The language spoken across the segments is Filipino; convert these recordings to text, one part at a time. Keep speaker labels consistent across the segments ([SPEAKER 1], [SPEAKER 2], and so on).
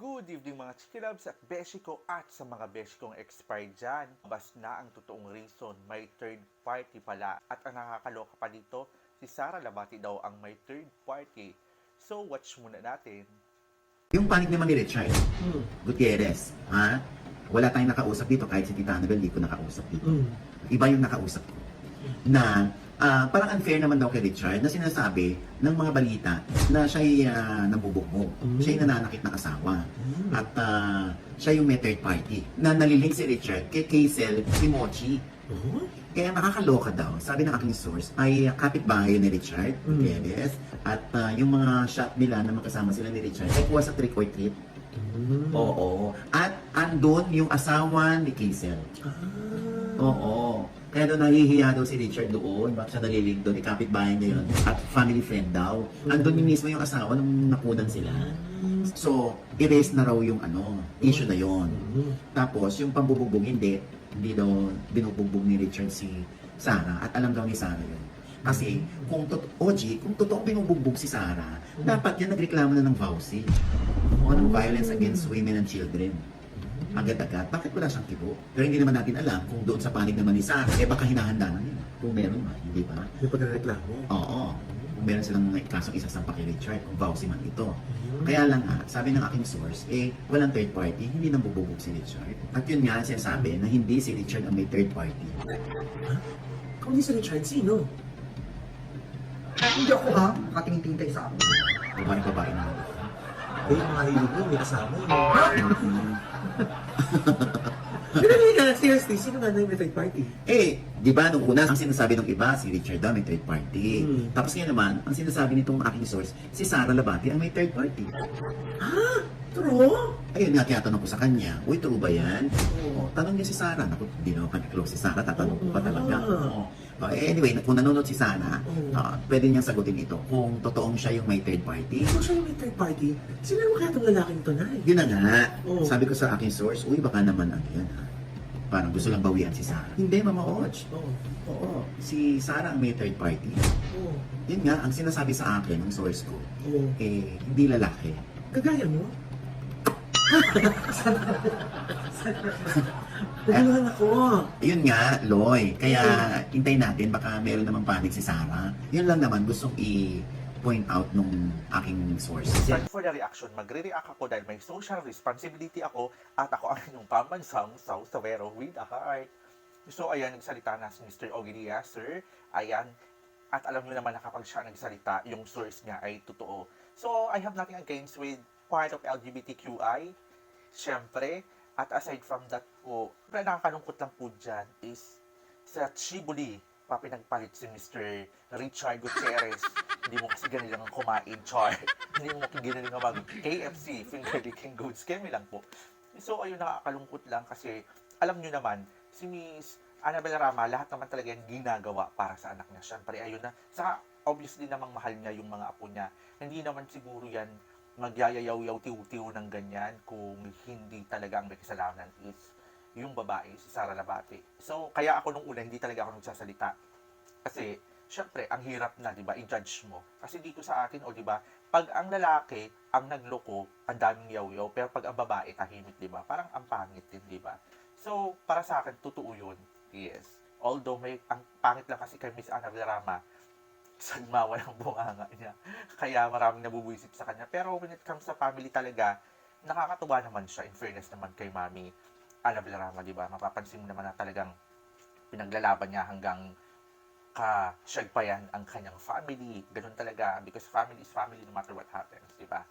[SPEAKER 1] Good evening mga chikilabs at beshi ko at sa mga beshi kong expired dyan. Bas na ang totoong reason, may third party pala. At ang nakakaloka pa dito, si Sara Labati daw ang may third party. So watch muna natin.
[SPEAKER 2] Yung panig naman ni Richard
[SPEAKER 3] Mm.
[SPEAKER 2] Gutierrez, ha? Wala tayong nakausap dito kahit si Tita Annabel, di ko nakausap dito.
[SPEAKER 3] Mm.
[SPEAKER 2] Iba yung nakausap ko. Na ah, parang unfair naman daw kay Richard na sinasabi ng mga balita na siya'y uh, nabubugbog.
[SPEAKER 3] Mm.
[SPEAKER 2] Siya'y nananakit ng asawa.
[SPEAKER 3] Mm.
[SPEAKER 2] At ah, siya yung may third party. Na nalilink si Richard kay Kaisel Timochi.
[SPEAKER 3] Oh?
[SPEAKER 2] Kaya nakakaloka daw, sabi ng aking source, ay uh, kapitbahay ni Richard
[SPEAKER 3] Mm.
[SPEAKER 2] Gutierrez. At ah, yung mga shot nila na magkasama sila ni Richard ay kuha sa trick or treat.
[SPEAKER 3] Mm.
[SPEAKER 2] Oo. At andun yung asawa ni Kaisel.
[SPEAKER 3] Ah.
[SPEAKER 2] Oo. Kaya doon nahihiya daw si Richard doon. Bakit siya nalilig doon? Ikapit bahay niya yun. At family friend daw. Andun yung mismo yung asawa nung nakunan sila. So, erase na raw yung ano, issue na yon. Tapos, yung pambubugbog, hindi. Hindi daw binubugbog ni Richard si Sarah. At alam daw ni Sarah yun. Kasi, kung to OG, kung totoong binubugbog si Sarah, dapat yan nagreklamo na ng VAUSI. O ng Violence Against Women and Children. Agad-agad, bakit wala siyang kibo? Pero hindi naman natin alam kung doon sa panig naman ni Sarah, eh baka hinahanda na nila. Kung meron ba, hindi ba?
[SPEAKER 3] May pagreklamo.
[SPEAKER 2] Oo. Kung meron silang kasong isasampa kay Richard, kung VAUSI man ito. Kaya lang nga, sabi ng aking source, eh, walang third party, hindi nang bububog si Richard. At yun nga, sinasabi na hindi si Richard ang may third party.
[SPEAKER 3] Kung di si Richard, sino?
[SPEAKER 4] Hindi ako ha, nakatingin-tingin kayo sa akin.
[SPEAKER 2] Babae babae na.
[SPEAKER 3] Ay, yung mga hilig mo, may kasama yun. Pinali ka, seriously, sino nga na yung third party?
[SPEAKER 2] eh, di ba nung una, ang sinasabi ng iba, si Richard daw may third party.
[SPEAKER 3] Hmm.
[SPEAKER 2] Tapos ngayon naman, ang sinasabi nitong aking source, si Sarah Labati ang may third party.
[SPEAKER 3] Ha? True?
[SPEAKER 2] Ayun nga, tinatanong ko sa kanya, uy, true ba yan? Oo. Tanong niya si Sarah. Naku, hindi naman kami close si Sarah. Tatanong ko pa talaga.
[SPEAKER 3] Ah.
[SPEAKER 2] Oo. Oh, anyway, kung nanonood si Sarah,
[SPEAKER 3] Oo.
[SPEAKER 2] ah, pwede niyang sagutin ito kung totoong siya yung may third party.
[SPEAKER 3] Kung siya yung may third party, sino naman kaya itong lalaking to na
[SPEAKER 2] Yun na nga.
[SPEAKER 3] Oo.
[SPEAKER 2] Sabi ko sa aking source, uy, baka naman ano yan ha. Parang gusto lang bawian si Sarah. Hindi, Mama Och.
[SPEAKER 3] Oo.
[SPEAKER 2] Oo. Si Sarah ang may third party.
[SPEAKER 3] Oo.
[SPEAKER 2] Yun nga, ang sinasabi sa akin ng source ko,
[SPEAKER 3] Oo.
[SPEAKER 2] eh, hindi lalaki.
[SPEAKER 3] Kagaya mo? Naguluhan ako.
[SPEAKER 2] Yun nga, Loy. Kaya hintayin natin, baka meron namang panig si Sarah. Yun lang naman, gustong i-point out nung aking source.
[SPEAKER 1] Time for the reaction, magre-react ako dahil may social responsibility ako at ako ang inyong pambansang South Savero with a heart. So ayan, nagsalita na si Mr. Ogilia, sir. Ayan, at alam nyo naman na kapag siya nagsalita, yung source niya ay totoo. So, I have nothing against with part of LGBTQI. Siyempre, at aside from that po, pero nakakalungkot lang po dyan is sa Chibuli, pa pinagpalit si Mr. Richard Gutierrez. Hindi mo kasi ganilang kumain, char. Hindi mo kasi ganilang mag KFC, finger licking goods. Kemi lang po. So, ayun, nakakalungkot lang kasi alam nyo naman, si Miss Annabel Rama, lahat naman talaga yan ginagawa para sa anak niya. Siyempre, ayun na. Saka, obviously namang mahal niya yung mga apo niya. Hindi naman siguro yan magyayayaw-yaw tiw-tiw ng ganyan kung hindi talaga ang may kasalanan is yung babae, si Sara Labate. So, kaya ako nung una, hindi talaga ako nagsasalita. Kasi, syempre, ang hirap na, di ba, i-judge mo. Kasi dito sa atin, o di ba, pag ang lalaki, ang nagloko, ang daming yaw-yaw, pero pag ang babae, tahimik, di ba? Parang ang pangit din, di ba? So, para sa akin, totoo yun. Yes. Although, may, ang pangit lang kasi kay Miss Ana Villarama, sagmawa ng bunganga niya. Kaya maraming nabubuisit sa kanya. Pero when it comes sa family talaga, nakakatuwa naman siya, in fairness naman kay Mami Ana Villarama, di ba? Mapapansin mo naman na talagang pinaglalaban niya hanggang ka-syagpayan ang kanyang family. Ganun talaga. Because family is family no matter what happens, di ba?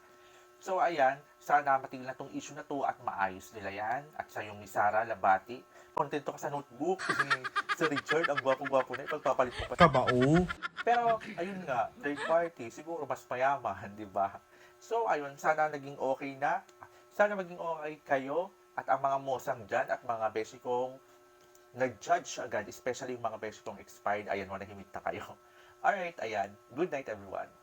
[SPEAKER 1] So, ayan. Sana matigil na tong issue na to at maayos nila yan. At sa yung ni Sara Labati. Kontento ka sa notebook ni Sir Richard. Ang gwapo-gwapo na. Ipagpapalit mo pa.
[SPEAKER 4] Kabao?
[SPEAKER 1] Pero, ayun nga, third party, siguro mas mayaman, di ba? So, ayun, sana naging okay na. Sana maging okay kayo at ang mga mosang dyan at mga beshi kong nag-judge agad, especially yung mga beshi kong expired, ayan, manahimik na kayo. Alright, ayan. Good night, everyone.